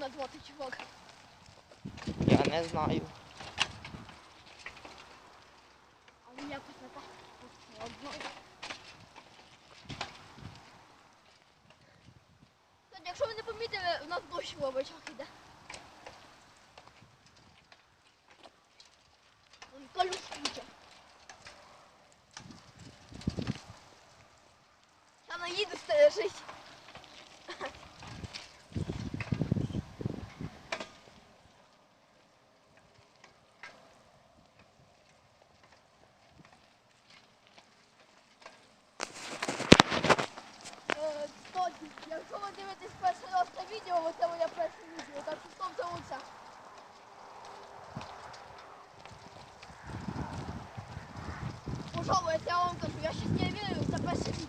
назвати, чувак? Я не знаю. Але якось не так складно. Кстати, якщо ви не помітили, у нас дощ в іде. Вон Калюш куча. Я наїду стережись. Е, Кстати, якщо ви дивитесь перший раз це відео, оце моє перше відео, так що ставте оце. Пожалуйста, я вам кажу, я сейчас не верю, це перше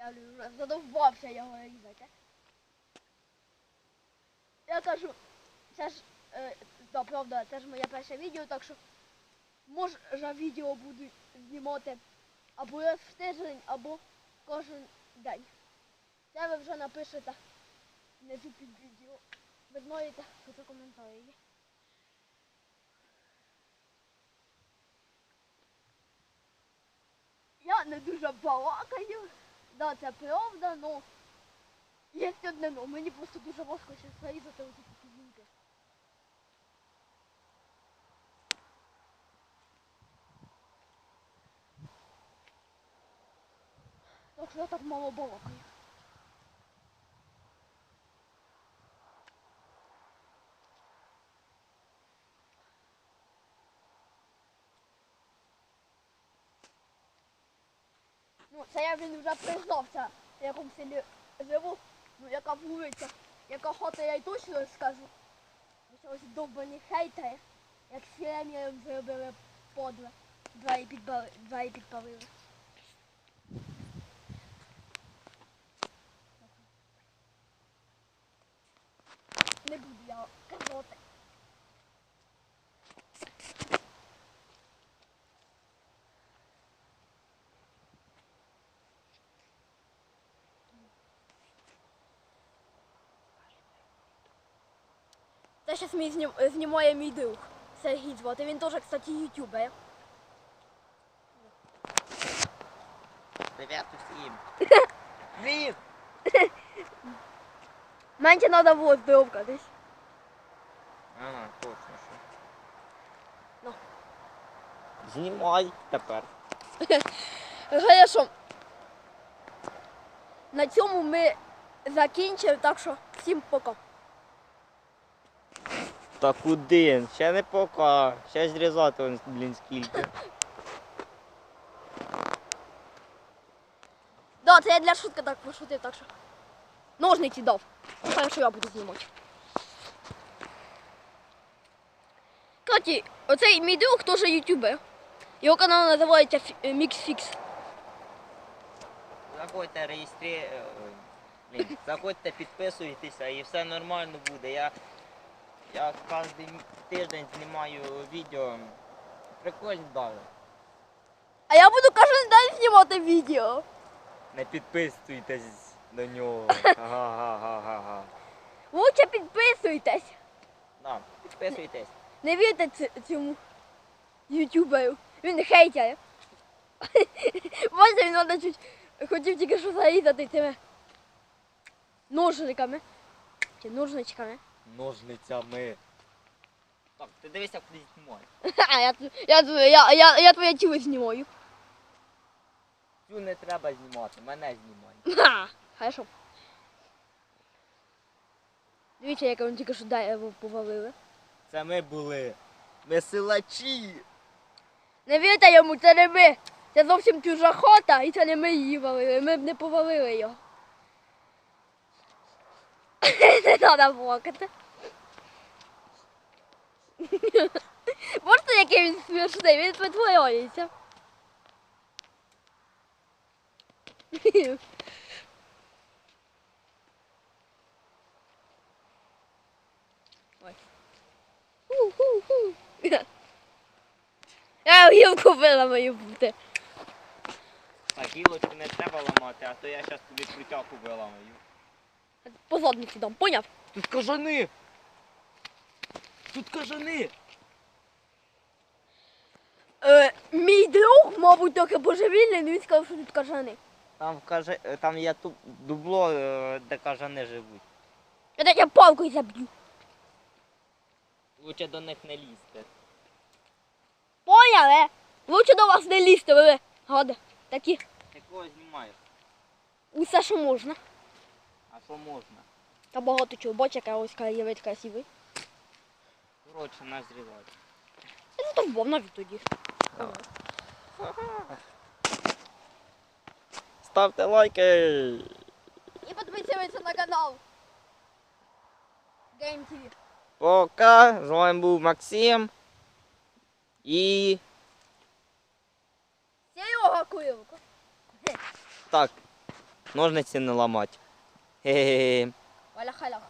Я вже задовбався його різати. Я кажу, це ж, е, да, правда, це ж моє перше відео, так що може відео буду знімати або раз в тиждень, або кожен день. Це ви вже напишете внизу під відео. Ви знаєте, тут коментарі. Я не дуже балакаю. Да, це правда, но є одне но. Мені просто дуже важко ще зарізати оці такі зінки. Так що я так мало балакаю. Ну, це я він вже признався, в якому селі живу, ну яка вулиця, яка хата, я й точно скажу. Це ось довбані хейтери, як Єремієм зробили подле. Два і підпалили. Два і підпалили. Не буду я казати. Це зараз мій знім... знімає мій друг. Сергій звати. Він теж, кстати, ютубер. Привіт усім. Привіт. Менше треба було здоровкатись. Ага, точно що. Ну. Знімай тепер. Хорошо. на цьому ми закінчимо, так що всім пока. Та куди? Ще не пока. Ще зрізати, он, блін, скільки. Да, це я для шутки так пошутив, так що. Ножниці дав. Ну, хай, що я буду знімати. Кстати, оцей мій друг теж ютубер. Його канал називається Фі- е, Міксфікс. Заходьте, реєстрі... ой, заходьте, підписуйтеся і все нормально буде. Я, я кожен тиждень знімаю відео. Прикольно дали. А я буду кожен день знімати відео. Не підписуйтесь до нього. Ага-га-га-га. Лучше підписуйтесь. Да, підписуйтесь. Не вірте ц- цьому ютуберу. Він хейтер. Бачите, він мене чуть хотів тільки що зарізати цими ножниками. Чи ножничками. Ножницями. Так, ти дивися, куди знімати. А, я, ту- я, я, я, я твоє тіло знімаю. Цю не треба знімати, мене знімай. Ха, хорошо. Дивіться, як він тільки що дерево повалили. Це ми були. Ми силачі. Не вірте йому, це не ми. Це зовсім чужа хота, і це не ми її валили. Ми б не повалили його. Не треба плакати. Бачите, який він смішний, він. Ху-ху-ху. Я гілку виламаю бути. Так, гілочку не треба ламати, а то я зараз тобі крутяку виламаю. По задниці дам, поняв? Тут кажани! Тут кажани! Е, мій друг, мабуть, трохи божевільний, але він сказав, що тут кажани. Там, в каже... там є ту... дубло, е, де кажани живуть. Я тебе палкою заб'ю. Лучше до них не лізти. Поняли? Лучше до вас не лізти, ви гади. Такі, Ти кого знімаєш? усе, що можна. А що можна? Та багато чого, бач, яка ось краєвид красивий. Коротше, нас зрізати. Я задовбав навіть тоді. Ставте лайки! І підписуйтесь на канал. Game TV. Пока! З вами був Максим. І. Серега Куилко. Так. Ножниці не ламати. Хе-хе-хе. Валя халях.